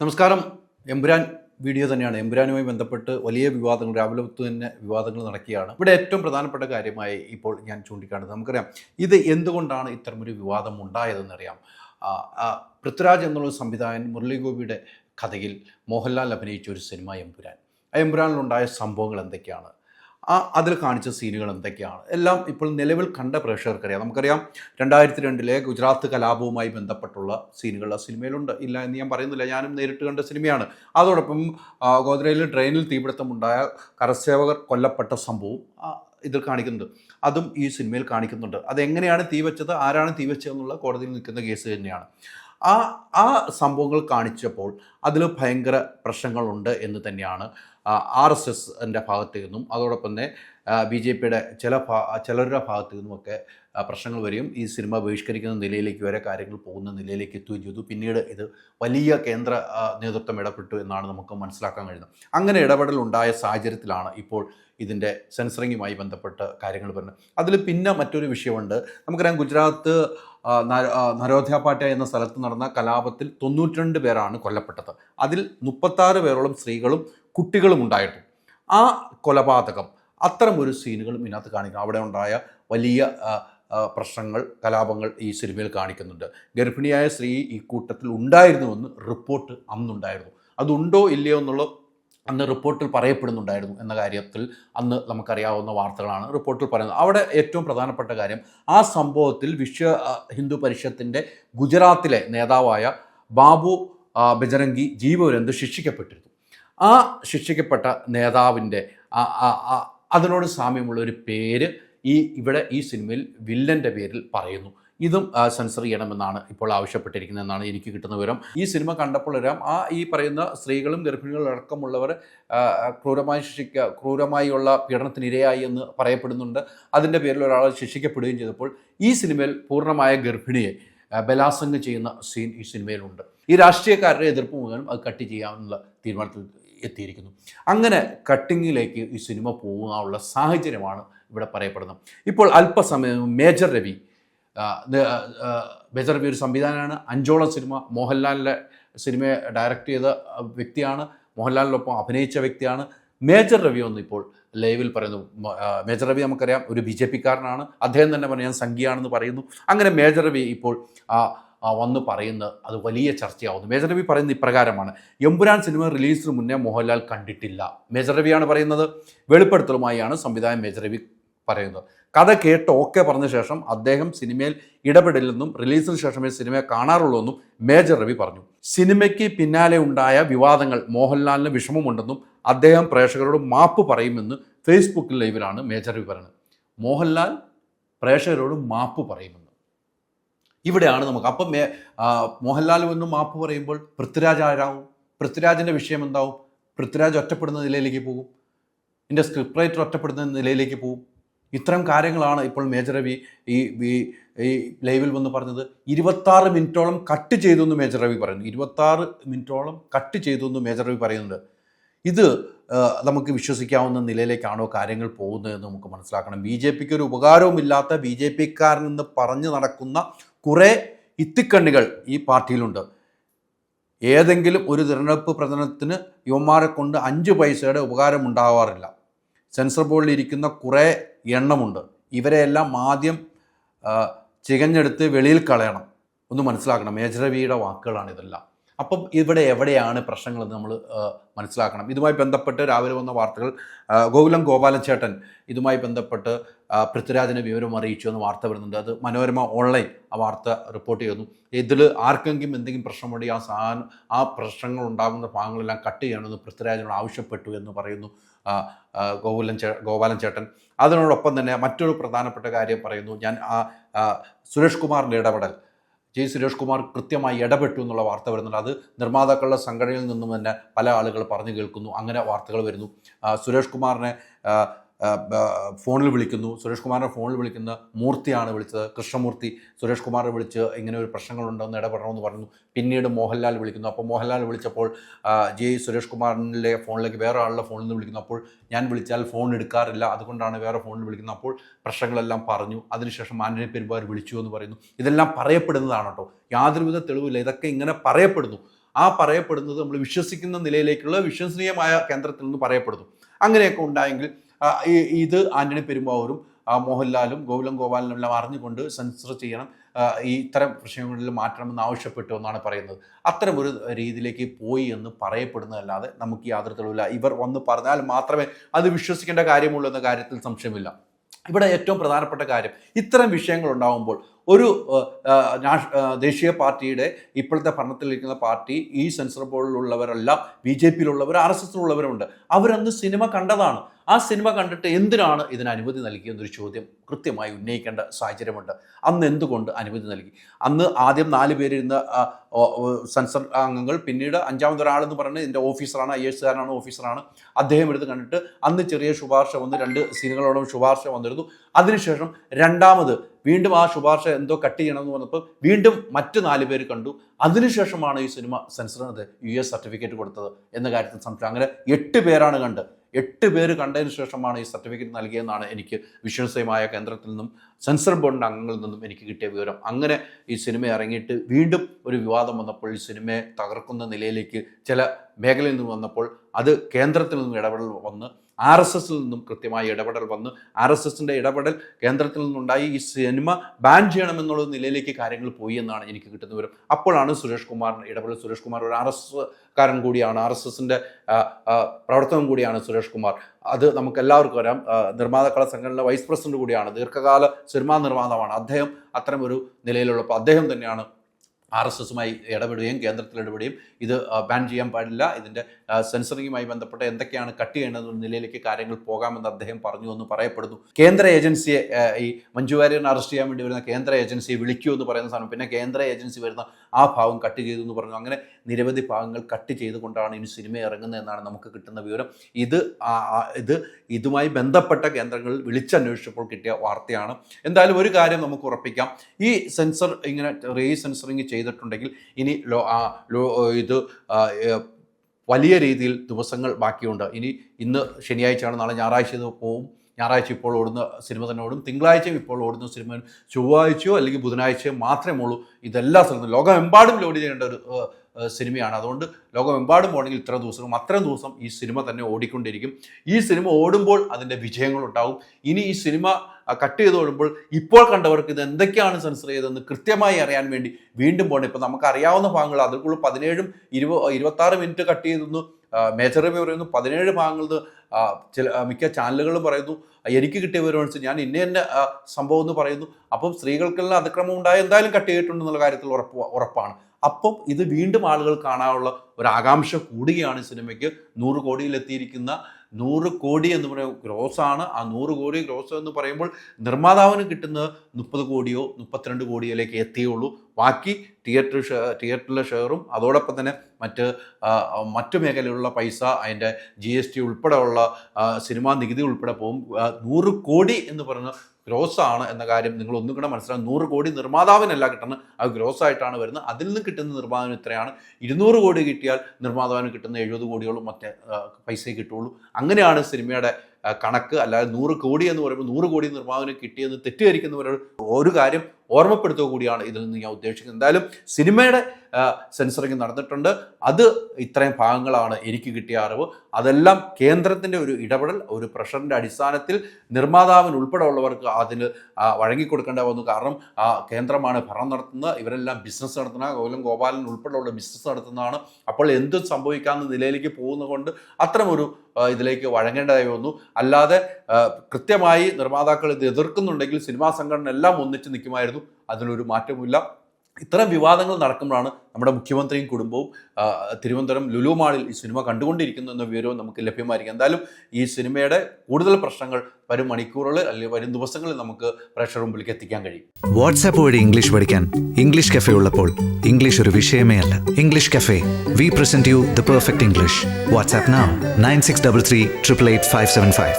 നമസ്കാരം. എമ്പുരാൻ വീഡിയോ തന്നെയാണ്. എമ്പുരാനുമായി ബന്ധപ്പെട്ട് വലിയ വിവാദങ്ങൾ രാവിലെ ഒത്തു തന്നെ വിവാദങ്ങൾ നടക്കുകയാണ്. ഇവിടെ ഏറ്റവും പ്രധാനപ്പെട്ട കാര്യമായി ഇപ്പോൾ ഞാൻ ചൂണ്ടിക്കാണുന്നത് നമുക്കറിയാം ഇത് എന്തുകൊണ്ടാണ് ഇത്തരമൊരു വിവാദം ഉണ്ടായതെന്നറിയാം പൃഥ്വിരാജ് എന്നുള്ള സംവിധായകൻ മുരളീഗോപിയുടെ കഥയിൽ മോഹൻലാൽ അഭിനയിച്ച ഒരു സിനിമ എമ്പുരാൻ. ആ എമ്പുരാനിലുണ്ടായ സംഭവങ്ങൾ എന്തൊക്കെയാണ്? ആ അതിൽ കാണിച്ച സീനുകൾ എന്തൊക്കെയാണ്? എല്ലാം ഇപ്പോൾ നിലവിൽ കണ്ട പ്രേക്ഷകർക്കറിയാം. നമുക്കറിയാം രണ്ടായിരത്തി രണ്ടിലെ ഗുജറാത്ത് കലാപവുമായി ബന്ധപ്പെട്ടുള്ള സീനുകൾ ആ സിനിമയിലുണ്ട്. ഇല്ല എന്ന് ഞാൻ പറയുന്നില്ല. ഞാനും നേരിട്ട് കണ്ട സിനിമയാണ്. അതോടൊപ്പം ഗോദ്രയിൽ ട്രെയിനിൽ തീപിടുത്തമുണ്ടായ കരസേവകർ കൊല്ലപ്പെട്ട സംഭവം ഇതിൽ കാണിക്കുന്നത് അതും ഈ സിനിമയിൽ കാണിക്കുന്നുണ്ട്. അതെങ്ങനെയാണ് തീ വെച്ചത് ആരാണ് തീ വെച്ചതെന്നുള്ള കോടതിയിൽ നിൽക്കുന്ന കേസ് തന്നെയാണ്. ആ ആ സംഭവങ്ങൾ കാണിച്ചപ്പോൾ അതിൽ ഭയങ്കര പ്രശ്നങ്ങളുണ്ട് എന്ന് തന്നെയാണ് ആർ എസ് എസിന്റെ ഭാഗത്തു നിന്നും. അതോടൊപ്പം തന്നെ ബി ജെ പിയുടെ ചില ഭാ ചിലരുടെ ഭാഗത്തു നിന്നുമൊക്കെ പ്രശ്നങ്ങൾ വരും ഈ സിനിമ ബഹിഷ്കരിക്കുന്ന നിലയിലേക്ക് വരെ കാര്യങ്ങൾ പോകുന്ന നിലയിലേക്ക് എത്തുകയും ചെയ്തു. പിന്നീട് ഇത് വലിയ കേന്ദ്ര നേതൃത്വം ഇടപെട്ടു എന്നാണ് നമുക്ക് മനസ്സിലാക്കാൻ കഴിയുന്നത്. അങ്ങനെ ഇടപെടൽ ഉണ്ടായ സാഹചര്യത്തിലാണ് ഇപ്പോൾ ഇതിന്റെ സെൻസറിങ്ങുമായി ബന്ധപ്പെട്ട് കാര്യങ്ങൾ വരുന്നത്. അതിൽ പിന്നെ മറ്റൊരു വിഷയമുണ്ട്. നമുക്കറിയാം ഗുജറാത്ത് ആ, നര- ആ, നരോധ്യ പാട്ട എന്ന സ്ഥലത്ത് നടന്ന കലാപത്തിൽ തൊണ്ണൂറ്റിരണ്ട് പേരാണ് കൊല്ലപ്പെട്ടത്. അതിൽ മുപ്പത്താറ് പേരോളം സ്ത്രീകളും കുട്ടികളും ഉണ്ടായിരുന്നു ആ കൊലപാതകം അത്തരം ഒരു സീനുകളും ഇതിനകത്ത് കാണിക്കണം. അവിടെ ഉണ്ടായ വലിയ പ്രശ്നങ്ങൾ കലാപങ്ങൾ ഈ സിനിമയിൽ കാണിക്കുന്നുണ്ട്. ഗർഭിണിയായ സ്ത്രീ ഈ കൂട്ടത്തിൽ ഉണ്ടായിരുന്നുവെന്ന് റിപ്പോർട്ട് അന്നുണ്ടായിരുന്നു. അതുണ്ടോ ഇല്ലയോ എന്നുള്ള അന്ന് റിപ്പോർട്ടിൽ പറയപ്പെടുന്നുണ്ടായിരുന്നു എന്ന കാര്യത്തിൽ അന്ന് നമുക്കറിയാവുന്ന വാർത്തകളാണ് റിപ്പോർട്ടിൽ പറയുന്നത്. അവിടെ ഏറ്റവും പ്രധാനപ്പെട്ട കാര്യം ആ സംഭവത്തിൽ വിശ്വ ഹിന്ദു പരിഷത്തിന്റെ ഗുജറാത്തിലെ നേതാവായ ബാബു ബജരംഗി ജീവപര്യന്ത് ശിക്ഷിക്കപ്പെട്ടിരുന്നു. ആ ശിക്ഷിക്കപ്പെട്ട നേതാവിന്റെ അതിനോട് സാമ്യമുള്ള ഒരു പേര് ഈ ഇവിടെ ഈ സിനിമയിൽ വില്ലന്റെ പേരിൽ പറയുന്നു. ഇതും സെൻസർ ചെയ്യണമെന്നാണ് ഇപ്പോൾ ആവശ്യപ്പെട്ടിരിക്കുന്നതെന്നാണ് എനിക്ക് കിട്ടുന്ന വിവരം. ഈ സിനിമ കണ്ടപ്പോൾ വരാം. ആ ഈ പറയുന്ന സ്ത്രീകളും ഗർഭിണികളും അടക്കമുള്ളവർ ക്രൂരമായി ശിക്ഷിക്ക ക്രൂരമായുള്ള പീഡനത്തിനിരയായി എന്ന് പറയപ്പെടുന്നുണ്ട്. അതിന്റെ പേരിൽ ഒരാൾ ശിക്ഷിക്കപ്പെടുകയും ചെയ്തപ്പോൾ ഈ സിനിമയിൽ പൂർണമായ ഗർഭിണിയെ ബലാസംഗം ചെയ്യുന്ന സീൻ ഈ സിനിമയിലുണ്ട്. ഈ രാഷ്ട്രീയക്കാരുടെ എതിർപ്പ് മുഴുവനും അത് കട്ട് ചെയ്യാമെന്നുള്ള തീരുമാനത്തിൽ എത്തിയിരിക്കുന്നു. അങ്ങനെ കട്ടിങ്ങിലേക്ക് ഈ സിനിമ പോകാനുള്ള സാഹചര്യമാണ് ഇവിടെ പറയപ്പെടുന്നത്. ഇപ്പോൾ അല്പസമയം മേജർ രവി മേജർ രവി ഒരു സംവിധാനമാണ് അഞ്ചോളം സിനിമ മോഹൻലാലിന്റെ സിനിമയെ ഡയറക്റ്റ് ചെയ്ത വ്യക്തിയാണ്. മോഹൻലാലിനൊപ്പം അഭിനയിച്ച വ്യക്തിയാണ്. മേജർ രവി ഒന്ന് ഇപ്പോൾ ലൈവിൽ പറയുന്നു. മേജർ രവി നമുക്കറിയാം ഒരു ബി ജെ പിക്കാരനാണ്. അദ്ദേഹം തന്നെ പറഞ്ഞു ഞാൻ സംഖ്യയാണെന്ന് പറയുന്നു. അങ്ങനെ മേജർ രവി ഇപ്പോൾ വന്ന് പറയുന്നത് അത് വലിയ ചർച്ചയാവുന്നു. മേജർ രവി പറയുന്നത് ഇപ്രകാരമാണ്. എമ്പുരാൻ സിനിമ റിലീസിന് മുന്നേ മോഹൻലാൽ കണ്ടിട്ടില്ല. മേജർ രവിയാണ് പറയുന്നത്. വെളിപ്പെടുത്തലുമായാണ് സംവിധായകൻ മേജർ രവി പറയുന്നത്. കഥ കേട്ട് ഓക്കെ പറഞ്ഞ ശേഷം അദ്ദേഹം സിനിമയിൽ ഇടപെടില്ലെന്നും റിലീസിന് ശേഷമേ സിനിമയെ കാണാറുള്ളൂ എന്നും മേജർ രവി പറഞ്ഞു. സിനിമയ്ക്ക് പിന്നാലെ ഉണ്ടായ വിവാദങ്ങൾ മോഹൻലാലിന് വിഷമമുണ്ടെന്നും അദ്ദേഹം പ്രേക്ഷകരോട് മാപ്പ് പറയുമെന്ന് ഫേസ്ബുക്കിൽ ലൈവിലാണ് മേജർ രവി പറയുന്നത്. മോഹൻലാൽ പ്രേക്ഷകരോട് മാപ്പ് പറയുമെന്ന്. ഇവിടെയാണ് നമുക്ക്. അപ്പം മോഹൻലാലും എന്നും മാപ്പ് പറയുമ്പോൾ പൃഥ്വിരാജ് ആരാവും? പൃഥ്വിരാജിന്റെ വിഷയം എന്താവും? പൃഥ്വിരാജ് ഒറ്റപ്പെടുന്ന നിലയിലേക്ക് പോകും. എന്റെ സ്ക്രിപ്റ്റ് റൈറ്റർ ഒറ്റപ്പെടുന്ന നിലയിലേക്ക് പോകും. ഇത്തരം കാര്യങ്ങളാണ് ഇപ്പോൾ മേജർ രവി ഈ ഈ- ലൈവിൽ വന്ന് പറഞ്ഞത്. ഇരുപത്താറ് മിനിറ്റോളം കട്ട് ചെയ്തു എന്ന് മേജർ രവി പറയുന്നു. ഇരുപത്താറ് മിനിറ്റോളം കട്ട് ചെയ്തു എന്ന് മേജർ രവി പറയുന്നുണ്ട്. ഇത് നമുക്ക് വിശ്വസിക്കാവുന്ന നിലയിലേക്കാണോ കാര്യങ്ങൾ പോകുന്നതെന്ന് നമുക്ക് മനസ്സിലാക്കണം. ബി ജെ പിക്ക് ഒരു ഉപകാരവുമില്ലാത്ത ബി ജെ പിക്കാരനെന്ന് പറഞ്ഞു നടക്കുന്ന കുറേ ഇത്തിക്കണ്ണികൾ ഈ പാർട്ടിയിലുണ്ട്. ഏതെങ്കിലും ഒരു തിരഞ്ഞെടുപ്പ് പ്രചരണത്തിന് യുവമാരെ കൊണ്ട് അഞ്ച് പൈസയുടെ ഉപകാരം ഉണ്ടാവാറില്ല. സെൻസർ ബോർഡിൽ ഇരിക്കുന്ന കുറേ എണ്ണമുണ്ട്. ഇവരെയെല്ലാം ആദ്യം ചികഞ്ഞെടുത്ത് വെളിയിൽ കളയണം. ഒന്ന് മനസ്സിലാക്കണം. മേജരവിയുടെ വാക്കുകളാണ് ഇതെല്ലാം അപ്പം ഇവിടെ എവിടെയാണ് പ്രശ്നങ്ങളെന്ന് നമ്മൾ മനസ്സിലാക്കണം. ഇതുമായി ബന്ധപ്പെട്ട് രാവിലെ വന്ന വാർത്തകൾ ഗോകുലം ഗോപാലൻ ചേട്ടൻ ഇതുമായി ബന്ധപ്പെട്ട് പൃഥ്വിരാജിനെ വിവരം അറിയിച്ചു എന്ന് വാർത്ത വരുന്നുണ്ട്. അത് മനോരമ ഓൺലൈൻ ആ വാർത്ത റിപ്പോർട്ട് ചെയ്യുന്നു. ഇതിൽ ആർക്കെങ്കിലും എന്തെങ്കിലും പ്രശ്നമുണ്ടെങ്കിൽ ആ സാധനം ആ പ്രശ്നങ്ങൾ ഉണ്ടാകുന്ന ഭാഗങ്ങളെല്ലാം കട്ട് ചെയ്യണമെന്ന് പൃഥ്വിരാജിനോട് ആവശ്യപ്പെട്ടു എന്ന് പറയുന്നു ഗോകുലൻ ചേ ഗോപാലൻ ചേട്ടൻ അതിനോടൊപ്പം തന്നെ മറ്റൊരു പ്രധാനപ്പെട്ട കാര്യം പറയുന്നു. ഞാൻ സുരേഷ് കുമാറിന്റെ ഇടപെടൽ. ജെ സുരേഷ് കുമാർ കൃത്യമായി ഇടപെട്ടു എന്നുള്ള വാർത്ത വരുന്നുണ്ട്. അത് നിർമ്മാതാക്കളുടെ സംഘടനയിൽ നിന്നും തന്നെ പല ആളുകൾ പറഞ്ഞു കേൾക്കുന്നു. അങ്ങനെ വാർത്തകൾ വരുന്നു. സുരേഷ് കുമാറിനെ ഫോണിൽ വിളിക്കുന്നു. സുരേഷ് കുമാറിനെ ഫോണിൽ വിളിക്കുന്ന മൂർത്തിയാണ് വിളിച്ചത്. കൃഷ്ണമൂർത്തി സുരേഷ് കുമാറിനെ വിളിച്ച് ഇങ്ങനെ ഒരു പ്രശ്നങ്ങളുണ്ടെന്ന് ഇടപെടണമെന്ന് പറഞ്ഞു. പിന്നീട് മോഹൻലാൽ വിളിക്കുന്നു. അപ്പോൾ മോഹൻലാൽ വിളിച്ചപ്പോൾ ജി സുരേഷ് കുമാറിന്റെ ഫോണിലേക്ക് വേറെ ആളുടെ ഫോണിൽ നിന്ന് വിളിക്കുന്നു. അപ്പോൾ ഞാൻ വിളിച്ചാൽ ഫോൺ എടുക്കാറില്ല. അതുകൊണ്ടാണ് വേറെ ഫോണിൽ വിളിക്കുന്നത്. അപ്പോൾ പ്രശ്നങ്ങളെല്ലാം പറഞ്ഞു. അതിനുശേഷം ആന്റണി പെരുമ്പാർ വിളിച്ചു എന്ന് പറയുന്നു. ഇതെല്ലാം പറയപ്പെടുന്നതാണ് കേട്ടോ. യാതൊരുവിധ തെളിവില്ല ഇതൊക്കെ ഇങ്ങനെ പറയപ്പെടുന്നു. ആ പറയപ്പെടുന്നത് നമ്മൾ വിശ്വസിക്കുന്ന നിലയിലേക്കുള്ള വിശ്വസനീയമായ കേന്ദ്രത്തിൽ നിന്ന് പറയപ്പെടുന്നു. അങ്ങനെയൊക്കെ ഉണ്ടായെങ്കിൽ ഇത് ആന്റണി പെരുമ്പാവൂരും മോഹൻലാലും ഗോകുലം ഗോപാലനും എല്ലാം അറിഞ്ഞുകൊണ്ട് സെൻസർ ചെയ്യണം. ഈ ഇത്തരം വിഷയങ്ങളിൽ മാറ്റണമെന്ന് ആവശ്യപ്പെട്ടു എന്നാണ് പറയുന്നത്. അത്തരം ഒരു രീതിയിലേക്ക് പോയി എന്ന് പറയപ്പെടുന്നതല്ലാതെ നമുക്ക് യാതൊരു തെളിവില്ല. ഇവർ വന്ന് പറഞ്ഞാൽ മാത്രമേ അത് വിശ്വസിക്കേണ്ട കാര്യമുള്ളൂ എന്ന കാര്യത്തിൽ സംശയമില്ല. ഇവിടെ ഏറ്റവും പ്രധാനപ്പെട്ട കാര്യം ഇത്തരം വിഷയങ്ങൾ ഉണ്ടാകുമ്പോൾ ഒരു ദേശീയ പാർട്ടിയുടെ ഇപ്പോഴത്തെ ഭരണത്തിലിരിക്കുന്ന പാർട്ടി ഈ സെൻസർ ബോർഡിലുള്ളവരെല്ലാം ബി ജെ പിയിലുള്ളവർ ആർ എസ് എസിലുള്ളവരുണ്ട് അവരന്ന് സിനിമ കണ്ടതാണ്. ആ സിനിമ കണ്ടിട്ട് എന്തിനാണ് ഇതിന് അനുമതി നൽകിയെന്നൊരു ചോദ്യം കൃത്യമായി ഉന്നയിക്കേണ്ട സാഹചര്യമുണ്ട്. അന്ന് എന്തുകൊണ്ട് അനുമതി നൽകി? അന്ന് ആദ്യം നാല് പേരിരുന്ന സെൻസർ അംഗങ്ങൾ പിന്നീട് അഞ്ചാമത് ഒരാളെന്ന് പറഞ്ഞ് ഇതിന്റെ ഓഫീസറാണ് ഐ എസ് കാരനാണ് ഓഫീസറാണ്. അദ്ദേഹം എടുത്ത് കണ്ടിട്ട് അന്ന് ചെറിയ ശുപാർശ വന്ന് രണ്ട് സീനുകളോടും ശുപാർശ വന്നിരുന്നു. അതിനുശേഷം രണ്ടാമത് വീണ്ടും ആ ശുപാർശ എന്തോ കട്ട് ചെയ്യണമെന്ന് പറഞ്ഞപ്പോൾ വീണ്ടും മറ്റു നാല് പേര് കണ്ടു. അതിനുശേഷമാണ് ഈ സിനിമ സെൻസറിനത് യു എസ് സർട്ടിഫിക്കറ്റ് കൊടുത്തത് എന്ന കാര്യത്തിൽ സംശയം. അങ്ങനെ എട്ട് പേരാണ് കണ്ട്. എട്ട് പേര് കണ്ടതിന് ശേഷമാണ് ഈ സർട്ടിഫിക്കറ്റ് നൽകിയെന്നാണ് എനിക്ക് വിശ്വസനീയമായ കേന്ദ്രത്തിൽ നിന്നും സെൻസർ ബോർഡിന്റെ അംഗങ്ങളിൽ നിന്നും എനിക്ക് കിട്ടിയ വിവരം. അങ്ങനെ ഈ സിനിമ ഇറങ്ങിയിട്ട് വീണ്ടും ഒരു വിവാദം വന്നപ്പോൾ ഈ സിനിമയെ തകർക്കുന്ന നിലയിലേക്ക് ചില മേഖലയിൽ നിന്ന് വന്നപ്പോൾ അത് കേന്ദ്രത്തിൽ നിന്നും ഇടപെടൽ വന്ന് ആർ എസ് എസിൽ നിന്നും കൃത്യമായി ഇടപെടൽ വന്നു. ആർ എസ് എസിന്റെ ഇടപെടൽ കേന്ദ്രത്തിൽ നിന്നുണ്ടായി. ഈ സിനിമ ബാൻ ചെയ്യണമെന്നുള്ള നിലയിലേക്ക് കാര്യങ്ങൾ പോയി എന്നാണ് എനിക്ക് കിട്ടുന്ന വിവരം. അപ്പോഴാണ് സുരേഷ് കുമാർ ഇടപെടൽ. സുരേഷ് കുമാർ ഒരു ആർ എസ് കാരൻ കൂടിയാണ്. ആർ എസ് എസിന്റെ പ്രവർത്തനം കൂടിയാണ് സുരേഷ് കുമാർ. അത് നമുക്ക് എല്ലാവർക്കും അറിയാം. നിർമ്മാതാക്കള സംഘടനയുടെ വൈസ് പ്രസിഡന്റ് കൂടിയാണ്. ദീർഘകാല സിനിമാ നിർമ്മാതാവാണ്. അദ്ദേഹം അത്തരം ഒരു നിലയിലുള്ളപ്പോൾ അദ്ദേഹം തന്നെയാണ് ആർ എസ് എസുമായി ഇടപെടുകയും കേന്ദ്രത്തിൽ ഇടപെടുകയും ഇത് ബാൻ ചെയ്യാൻ പാടില്ല. ഇതിന്റെ സെൻസറിങ്ങുമായി ബന്ധപ്പെട്ട് എന്തൊക്കെയാണ് കട്ട് ചെയ്യേണ്ടത് നിലയിലേക്ക് കാര്യങ്ങൾ പോകാമെന്ന് അദ്ദേഹം പറഞ്ഞു എന്ന് പറയപ്പെടുന്നു. കേന്ദ്ര ഏജൻസിയെ ഈ മഞ്ജു വാര്യറിനെ അറസ്റ്റ് ചെയ്യാൻ വേണ്ടി വരുന്ന കേന്ദ്ര ഏജൻസിയെ വിളിക്കൂ എന്ന് പറയുന്ന സാധനം പിന്നെ കേന്ദ്ര ഏജൻസി വരുന്ന ആ ഭാഗം കട്ട് ചെയ്തു എന്ന് പറഞ്ഞു. അങ്ങനെ നിരവധി ഭാഗങ്ങൾ കട്ട് ചെയ്തുകൊണ്ടാണ് ഇനി സിനിമ ഇറങ്ങുന്നത് എന്നാണ് നമുക്ക് കിട്ടുന്ന വിവരം. ഇത് ഇത് ഇതുമായി ബന്ധപ്പെട്ട കേന്ദ്രങ്ങളിൽ വിളിച്ചന്വേഷിച്ചപ്പോൾ കിട്ടിയ വാർത്തയാണ്. എന്തായാലും ഒരു കാര്യം നമുക്ക് ഉറപ്പിക്കാം. ഈ സെൻസർ ഇങ്ങനെ റീ സെൻസറിങ് ചെയ്തിട്ടുണ്ടെങ്കിൽ ഇനി ഇത് വലിയ രീതിയിൽ ദിവസങ്ങൾ ബാക്കിയുണ്ട്. ഇനി ഇന്ന് ശനിയാഴ്ചയാണ് നാളെ ഞായറാഴ്ച പോവും. ഞായറാഴ്ച ഇപ്പോൾ ഓടുന്ന സിനിമ തന്നെ ഓടും. തിങ്കളാഴ്ചയും ഇപ്പോൾ ഓടുന്ന സിനിമ ചൊവ്വാഴ്ചയോ അല്ലെങ്കിൽ ബുധനാഴ്ചയോ മാത്രമേ ഉള്ളൂ. ഇതെല്ലാ സ്ഥലത്തും ലോകമെമ്പാടും ലോഡ് ചെയ്യേണ്ട ഒരു സിനിമയാണ്. അതുകൊണ്ട് ലോകമെമ്പാടും പോകണമെങ്കിൽ ഇത്ര ദിവസവും അത്രയും ദിവസം ഈ സിനിമ തന്നെ ഓടിക്കൊണ്ടിരിക്കും. ഈ സിനിമ ഓടുമ്പോൾ അതിന്റെ വിജയങ്ങളുണ്ടാവും. ഇനി ഈ സിനിമ കട്ട് ചെയ്ത് ഓടുമ്പോൾ ഇപ്പോൾ കണ്ടവർക്ക് ഇത് എന്തൊക്കെയാണ് സെൻസർ ചെയ്തതെന്ന് കൃത്യമായി അറിയാൻ വേണ്ടി വീണ്ടും പോകണം. ഇപ്പം നമുക്ക് അറിയാവുന്ന ഭാഗങ്ങൾ അതിൽക്കുള്ള പതിനേഴും ഇരുപ ഇരുപത്താറ് മിനിറ്റ് കട്ട് ചെയ്തെന്ന് മേജർ റിവ്യൂ പറയുന്നു. പതിനേഴ് ഭാഗങ്ങളിൽ ചില മിക്ക ചാനലുകളും പറയുന്നു. എനിക്ക് കിട്ടിയ വിവരമനുസരിച്ച് ഞാൻ ഇന്ന തന്നെ സംഭവം എന്ന് പറയുന്നു. അപ്പം സ്ത്രീകൾക്കെല്ലാം അതിക്രമം ഉണ്ടായ എന്തായാലും കട്ട് ചെയ്തിട്ടുണ്ടെന്നുള്ള കാര്യത്തിൽ ഉറപ്പ് ഉറപ്പാണ്. അപ്പം ഇത് വീണ്ടും ആളുകൾ കാണാനുള്ള ഒരു ആകാംക്ഷ കൂടുകയാണ് സിനിമയ്ക്ക്. നൂറ് കോടിയിലെത്തിയിരിക്കുന്ന നൂറ് കോടി എന്ന് പറയുന്നത് ഗ്രോസ് ആണ്. ആ നൂറ് കോടി ഗ്രോസ് എന്ന് പറയുമ്പോൾ നിർമ്മാതാവിന് കിട്ടുന്നത് മുപ്പത് കോടിയോ മുപ്പത്തിരണ്ട് കോടിയിലേക്ക് എത്തിയുള്ളൂ. ബാക്കി തിയേറ്റർ ഷെയർ തിയേറ്ററിലെ ഷെയറും അതോടൊപ്പം തന്നെ മറ്റ് മറ്റു മേഖലയിലുള്ള പൈസ അതിന്റെ ജി എസ് ടി ഉൾപ്പെടെയുള്ള സിനിമാ നികുതി ഉൾപ്പെടെ പോകും. നൂറ് കോടി എന്ന് പറയുന്ന ഗ്രോസ് ആണ് എന്ന കാര്യം നിങ്ങൾ ഒന്നും കൂടെ മനസ്സിലാകും നൂറ് കോടി നിർമ്മാതാവിനല്ല കിട്ടുന്നത്. അത് ഗ്രോസ് ആയിട്ടാണ് വരുന്നത്. അതിൽ നിന്ന് കിട്ടുന്ന നിർമ്മാതാവിന് ഇത്രയാണ്. ഇരുന്നൂറ് കോടി കിട്ടിയാൽ നിർമ്മാതാവിന് കിട്ടുന്ന എഴുപത് കോടിയോളം മറ്റേ പൈസ കിട്ടുള്ളൂ അങ്ങനെയാണ് സിനിമയുടെ കണക്ക്. അല്ലാതെ നൂറ് കോടി എന്ന് പറയുമ്പോൾ നൂറ് കോടി നിർമ്മാതാവിന് കിട്ടിയെന്ന് തെറ്റിദ്ധരിക്കുന്നവരോട് ഒരു കാര്യം ഓർമ്മപ്പെടുത്തുക കൂടിയാണ് ഇതിൽ നിന്ന് ഞാൻ ഉദ്ദേശിക്കുന്നത്. എന്തായാലും സിനിമയുടെ സെൻസറിങ് നടന്നിട്ടുണ്ട്. അത് ഇത്രയും ഭാഗങ്ങളാണ് എനിക്ക് കിട്ടിയ അറിവ്. അതെല്ലാം കേന്ദ്രത്തിന്റെ ഒരു ഇടപെടൽ ഒരു പ്രഷറിന്റെ അടിസ്ഥാനത്തിൽ നിർമ്മാതാവിന് ഉൾപ്പെടെ ഉള്ളവർക്ക് അതിന് വഴങ്ങിക്കൊടുക്കേണ്ട വന്നു കാരണം കേന്ദ്രമാണ് ഭരണം നടത്തുന്നത്. ഇവരെല്ലാം ബിസിനസ് നടത്തുന്ന ഗോകുലം ഗോപാലൻ ഉൾപ്പെടെയുള്ള ബിസിനസ് നടത്തുന്നതാണ്. അപ്പോൾ എന്തും സംഭവിക്കാവുന്ന നിലയിലേക്ക് പോകുന്നതുകൊണ്ട് അത്തരമൊരു ഇതിലേക്ക് വഴങ്ങേണ്ടതായി വന്നു. അല്ലാതെ കൃത്യമായി നിർമ്മാതാക്കൾ ഇത് എതിർക്കുന്നുണ്ടെങ്കിൽ സിനിമാ സംഘടന എല്ലാം ഒന്നിച്ച് നിൽക്കുമായിരുന്നു. അതിനൊരു മാറ്റമില്ല ഇത്തരം വിവാദങ്ങൾ നടക്കുമ്പോഴാണ് നമ്മുടെ മുഖ്യമന്ത്രിയും കുടുംബവും തിരുവനന്തപുരം ലുലു മാളിൽ ഈ സിനിമ കണ്ടുകൊണ്ടിരിക്കുന്നു എന്ന വിവരവും നമുക്ക് ലഭ്യമായിരിക്കും. എന്തായാലും ഈ സിനിമയുടെ കൂടുതൽ പ്രശ്നങ്ങൾ വരും മണിക്കൂറുകളിൽ അല്ലെങ്കിൽ വരും ദിവസങ്ങളിൽ നമുക്ക് പ്രേക്ഷകർ മുമ്പിലേക്ക് എത്തിക്കാൻ കഴിയും. വാട്സാപ്പ് വഴി ഇംഗ്ലീഷ് പഠിക്കാൻ ഇംഗ്ലീഷ് കഫേ ഉള്ളപ്പോൾ ഇംഗ്ലീഷ് ഒരു വിഷയമേ അല്ല. English cafe we present you the perfect English WhatsApp nine six double three triple eight five seven five